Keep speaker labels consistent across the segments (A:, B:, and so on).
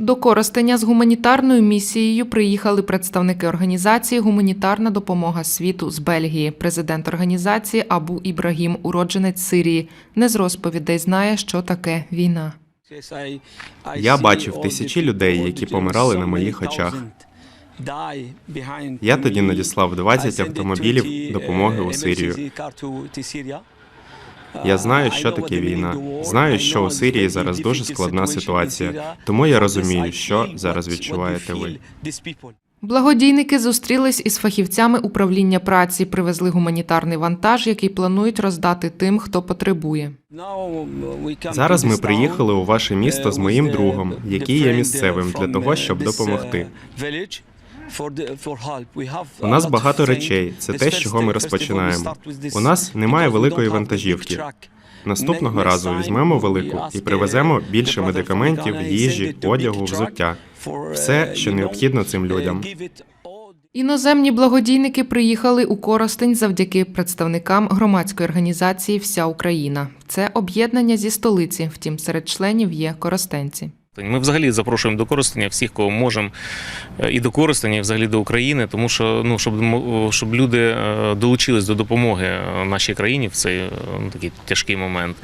A: До Коростеня з гуманітарною місією приїхали представники організації Гуманітарна допомога світу з Бельгії. Президент організації Абу Ібрагім, уродженець Сирії, не з розповідей знає, що таке війна.
B: Я бачив тисячі людей, які помирали на моїх очах. Я тоді надіслав 20 автомобілів допомоги у Сирію. Я знаю, що таке війна. Знаю, що у Сирії зараз дуже складна ситуація. Тому я розумію, що зараз відчуваєте ви.
A: Благодійники зустрілись із фахівцями управління праці, привезли гуманітарний вантаж, який планують роздати тим, хто потребує.
B: Зараз ми приїхали у ваше місто з моїм другом, який є місцевим, для того, щоб допомогти. У нас багато речей. Це те, з чого ми розпочинаємо. У нас немає великої вантажівки. Наступного разу візьмемо велику і привеземо більше медикаментів, їжі, одягу, взуття. Все, що необхідно цим людям.
A: Іноземні благодійники приїхали у Коростень завдяки представникам громадської організації Вся Україна. Це об'єднання зі столиці. Втім, серед членів є коростенці.
C: Ми взагалі запрошуємо до Коростеня всіх, кого можемо, е, і до Коростеня, і взагалі до України, тому що ну щоб щоб люди е, долучились до допомоги е, нашій країні в цей ну, такий тяжкий момент.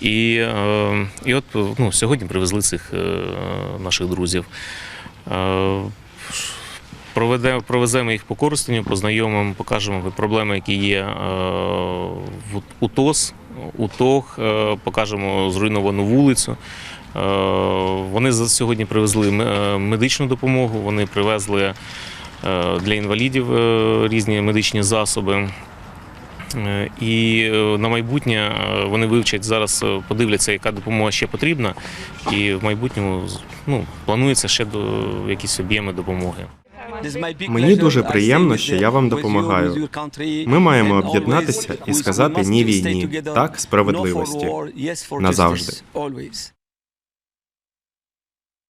C: І, і от ну, сьогодні привезли цих наших друзів. Е, Проведе, провеземо їх по Коростеню, познайомимо, покажемо проблеми, які є в УТОС, УТОГ, е, покажемо зруйновану вулицю. Е, Вони сьогодні привезли е, медичну допомогу, вони привезли для інвалідів різні медичні засоби. І на майбутнє вони вивчать зараз, подивляться, яка допомога ще потрібна, і в майбутньому ну, планується ще до якісь об'єми допомоги.
B: Мені дуже приємно, що я вам допомагаю. Ми маємо об'єднатися і сказати ні війні, так справедливості. Назавжди.